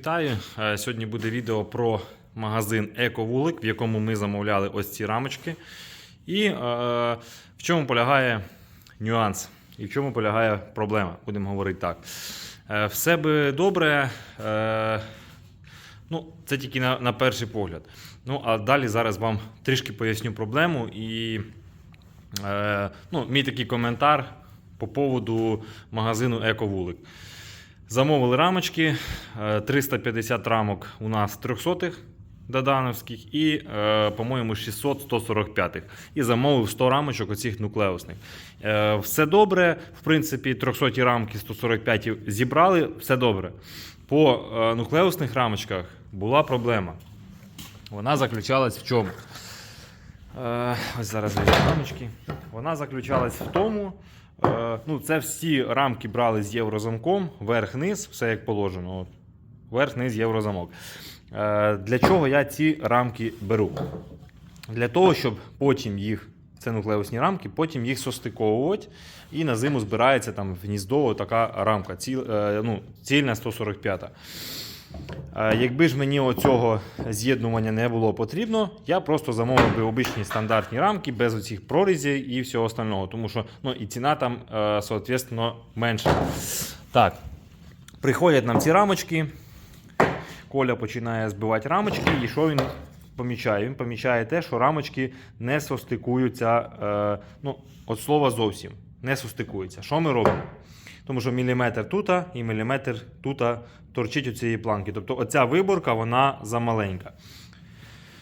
Вітаю. Е, Сьогодні буде відео про магазин Ековулик, в якому ми замовляли ось ці рамочки. І е, в чому полягає нюанс, і в чому полягає проблема, будемо говорити так. Е, все би добре. Е, ну, це тільки на, на перший погляд. Ну, а далі зараз вам трішки поясню проблему і е, ну, мій такий коментар по поводу магазину Ековулик. Замовили рамочки, е, 350 рамок у нас 300 додановських і, е, по-моєму, 600 145 І замовив 100 рамочок оцих нуклеусних. Е, Все добре. В принципі, 300 рамки 145 зібрали, все добре. По е, нуклеусних рамочках була проблема. Вона заключалась в чому? Е, ось зараз рамочки. Вона заключалась в тому. Е, ну, це всі рамки брали з єврозамком, верх-низ, все як положено. Верх-низ єврозамок. Е, для чого я ці рамки беру? Для того, щоб потім їх, це нуклеусні рамки, потім їх состиковувати, і на зиму збирається там в гніздо така рамка, ціл, е, ну, цільна 145. Якби ж мені оцього з'єднування не було потрібно, я просто замовив би обичні стандартні рамки без оцих прорізів і всього остального, тому що ну, і ціна там, е, соответственно, менша. Так, приходять нам ці рамочки. Коля починає збивати рамочки, і що він помічає? Він помічає те, що рамочки не состикуються, е, ну, от слова зовсім не состикуються. Що ми робимо? Тому що міліметр тут і міліметр тут торчить у цієї планки. Тобто оця виборка вона замаленька.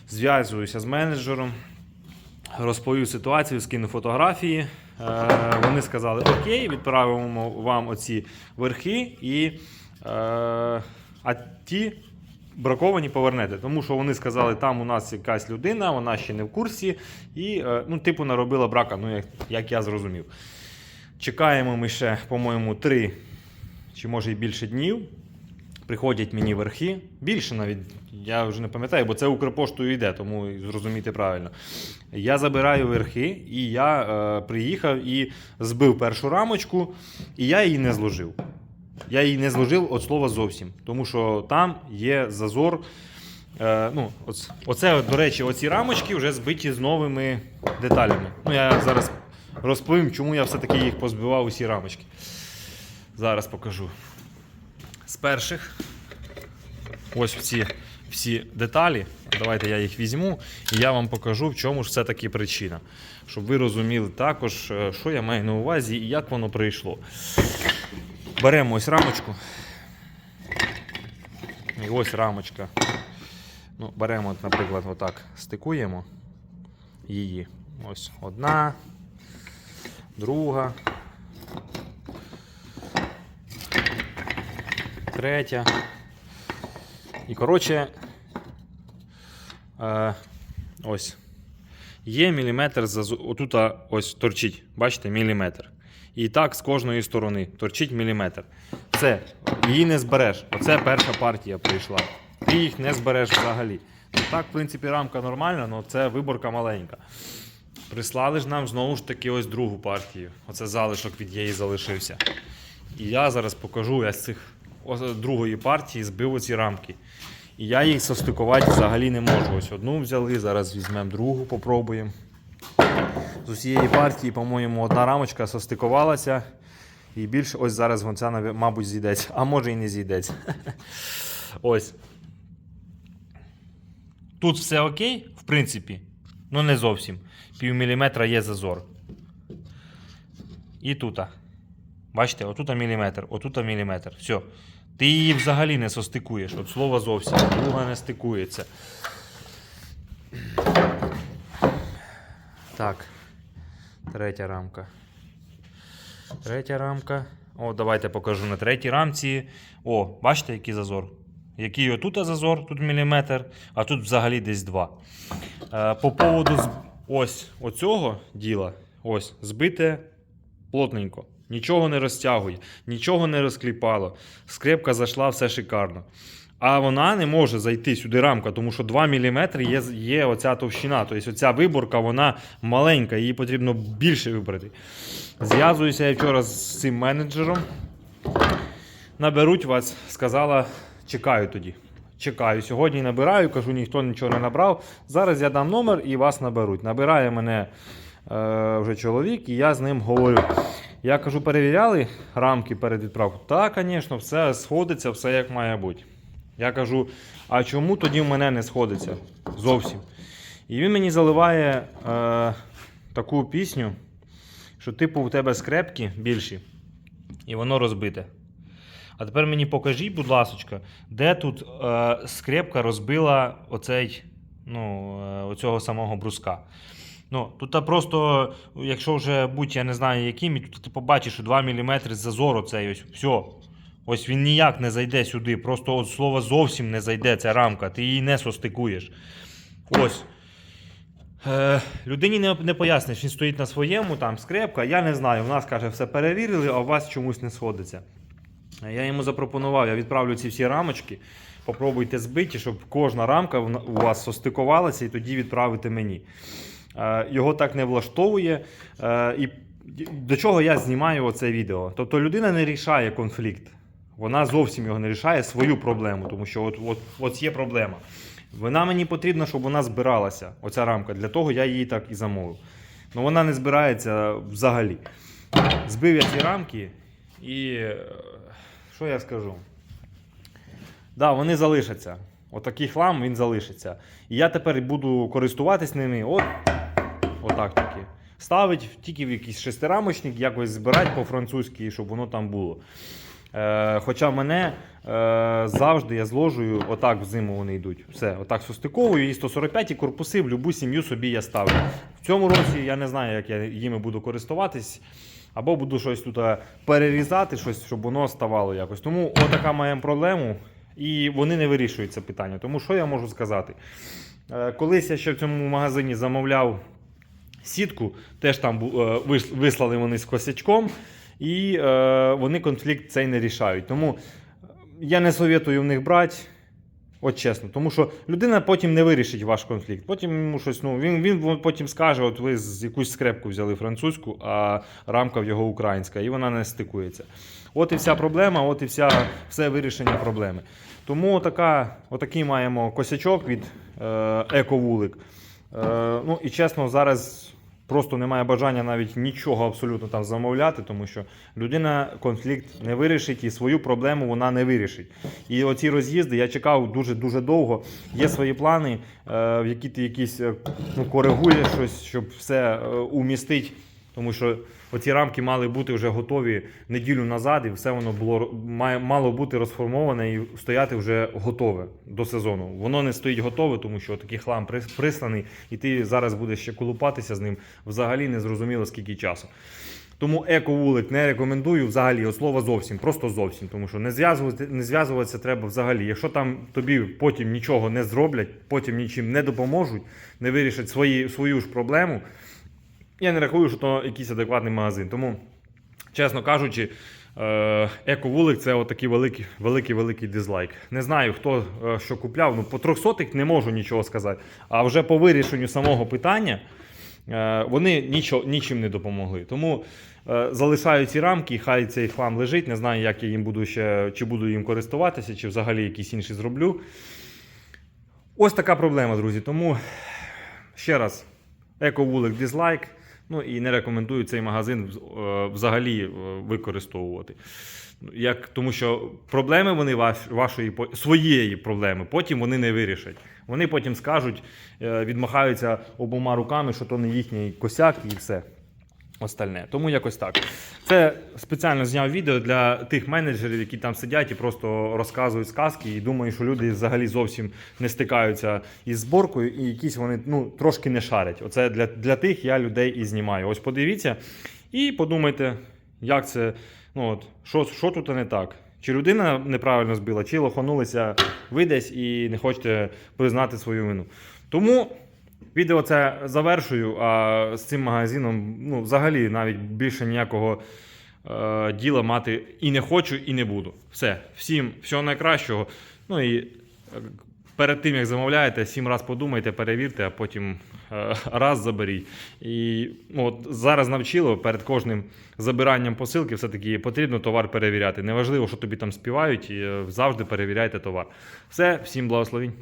Зв'язуюся з менеджером, розповів ситуацію, скину фотографії. Е, вони сказали: Окей, відправимо вам оці верхи, і, е, а ті браковані повернете. Тому що вони сказали, там у нас якась людина, вона ще не в курсі, і е, ну, типу наробила брака, ну, як, як я зрозумів. Чекаємо ми ще, по-моєму, 3 чи може і більше днів. Приходять мені верхи. Більше навіть, я вже не пам'ятаю, бо це Укрпоштою йде, тому зрозумійте правильно. Я забираю верхи, і я е, приїхав і збив першу рамочку, і я її не зложив. Я її не зложив від слова зовсім, тому що там є зазор. Е, ну, оце, до речі, оці рамочки вже збиті з новими деталями. Ну, я зараз розповім, чому я все-таки їх позбивав усі рамочки. Зараз покажу. З перших ось ці всі деталі. Давайте я їх візьму і я вам покажу, в чому ж все-таки причина. Щоб ви розуміли також, е, що я маю на увазі і як воно прийшло. Беремо ось рамочку. І ось рамочка. Ну, беремо, наприклад, отак стикуємо її. Ось одна, друга, третя. І коротше, е, ось. Є міліметр зазу... Отут ось торчить, бачите, міліметр. І так з кожної сторони торчить міліметр. Це її не збереш. Оце перша партія прийшла. Ти їх не збереш взагалі. Ну, так, в принципі, рамка нормальна, але це виборка маленька. Прислали ж нам знову ж таки ось другу партію. Оце залишок від її залишився. І я зараз покажу, я з цих другої партії збив оці рамки. І я їх состикувати взагалі не можу. Ось одну взяли, зараз візьмемо другу, попробуємо. З усієї партії, по-моєму, одна рамочка состикувалася. І більше ось зараз вон ця, наві- мабуть, зійдеться. А може і не зійдеться. Ось. Тут все окей, в принципі. Ну не зовсім. Пів міліметра є зазор. І тут. Бачите, отут міліметр, отут міліметр. Все. Ти її взагалі не состикуєш. От слова зовсім. Друга не стикується. Так. Третя рамка. Третя рамка. О, давайте покажу на третій рамці. О, бачите, який зазор? Який отут зазор, тут міліметр, а тут взагалі десь два. Е, по поводу ось оцього діла, ось, збите плотненько. Нічого не розтягує, нічого не розкліпало. Скрепка зайшла, все шикарно. А вона не може зайти сюди рамка, тому що 2 мм є, є оця товщина. Тобто оця виборка вона маленька, її потрібно більше вибрати. Зв'язуюся я вчора з цим менеджером. Наберуть вас, сказала чекаю тоді. Чекаю. Сьогодні набираю, кажу, ніхто нічого не набрав. Зараз я дам номер і вас наберуть. Набирає мене е, вже чоловік, і я з ним говорю. Я кажу, перевіряли рамки перед відправкою? Так, звісно, все сходиться, все як має бути. Я кажу, а чому тоді в мене не сходиться? Зовсім. І він мені заливає е, таку пісню, що типу у тебе скрепки більші, і воно розбите. А тепер мені покажіть, будь ласка, де тут е, скрепка розбила оцей, ну, е, оцього самого бруска. Ну, тут просто, якщо вже будь я не знаю яким, тут ти побачиш, що 2 мм зазор оцей ось. Все. Ось він ніяк не зайде сюди. Просто от слово зовсім не зайде ця рамка, ти її не состикуєш. Ось. Е, людині не, не поясниш, він стоїть на своєму, там скрепка. Я не знаю. У нас каже, все перевірили, а у вас чомусь не сходиться. Я йому запропонував, я відправлю ці всі рамочки. Попробуйте збиті, щоб кожна рамка у вас состикувалася і тоді відправити мені. Е, Його так не влаштовує. Е, І до чого я знімаю оце відео? Тобто людина не рішає конфлікт. Вона зовсім його не рішає свою проблему, тому що от, от, от є проблема. Вона мені потрібна, щоб вона збиралася, оця рамка. Для того я її так і замовив. Ну вона не збирається взагалі. Збив я ці рамки і е, що я скажу? Да, вони залишаться. Отакий хлам він залишиться. І я тепер буду користуватись ними. От, отак тільки. Ставить тільки в якийсь шестирамочник, якось збирати по-французьки, щоб воно там було. Е, хоча мене е, завжди я зложую, отак в зиму вони йдуть. Все, отак состиковую і 145 і корпуси в будь-яку сім'ю собі я ставлю. В цьому році я не знаю, як я їми буду користуватись. Або буду щось тут е, перерізати, щось, щоб воно ставало якось. Тому отака маємо проблему, і вони не вирішують це питання. Тому що я можу сказати? Е, Колись я ще в цьому магазині замовляв сітку, теж там е, вис- вислали вони з косячком, і вони конфлікт цей не рішають. Тому я не советую в них брати. От чесно, тому що людина потім не вирішить ваш конфлікт. Потім йому щось, ну він, він потім скаже: от ви з якусь скрепку взяли французьку, а рамка в його українська, і вона не стикується. От і вся проблема, от і вся, все вирішення проблеми. Тому така, отакий маємо косячок від е, ековулик. Е, ну і чесно, зараз просто немає бажання навіть нічого абсолютно там замовляти, тому що людина конфлікт не вирішить і свою проблему вона не вирішить. І оці роз'їзди я чекав дуже дуже довго. Є свої плани, е, в які ти якісь е, ну, коригуєш щось, щоб все е, умістити. Тому що оці рамки мали бути вже готові неділю назад, і все воно було мало бути розформоване і стояти вже готове до сезону. Воно не стоїть готове, тому що такий хлам прис- присланий, і ти зараз будеш ще колупатися з ним взагалі не зрозуміло скільки часу. Тому еко-вулик не рекомендую взагалі от слова зовсім, просто зовсім. Тому що не зв'язувати, не зв'язуватися треба взагалі. Якщо там тобі потім нічого не зроблять, потім нічим не допоможуть, не вирішать свої, свою ж проблему. Я не рахую, що то якийсь адекватний магазин. Тому, чесно кажучи, е, еко-вулик це отакий великий, великий, великий дизлайк. Не знаю, хто е, що купляв. Ну, по 300 не можу нічого сказати. А вже по вирішенню самого питання е, вони нічо, нічим не допомогли. Тому залишаю ці рамки, хай цей хлам лежить. Не знаю, як я їм буду ще, чи буду їм користуватися, чи взагалі якісь інші зроблю. Ось така проблема, друзі. Тому ще раз, еко-вулик дизлайк. Ну і не рекомендую цей магазин е, взагалі е, використовувати. Як, тому що проблеми вони вашої своєї проблеми, потім вони не вирішать. Вони потім скажуть, е, відмахаються обома руками, що то не їхній косяк і все остальне. Тому якось так. Це спеціально зняв відео для тих менеджерів, які там сидять і просто розказують сказки, і думаю, що люди взагалі зовсім не стикаються із зборкою, і якісь вони ну, трошки не шарять. Оце для, для тих я людей і знімаю. Ось подивіться і подумайте, як це, ну от, що, що тут не так. Чи людина неправильно збила, чи лоханулися ви десь і не хочете признати свою вину. Тому Відео це завершую, а з цим магазином ну, взагалі навіть більше ніякого е, діла мати і не хочу, і не буду. Все, всім всього найкращого. Ну і е, перед тим як замовляєте, сім раз подумайте, перевірте, а потім е, раз заберіть. І ну, от зараз навчило перед кожним забиранням посилки, все-таки потрібно товар перевіряти. Неважливо, що тобі там співають, і, е, завжди перевіряйте товар. Все, всім благословінь.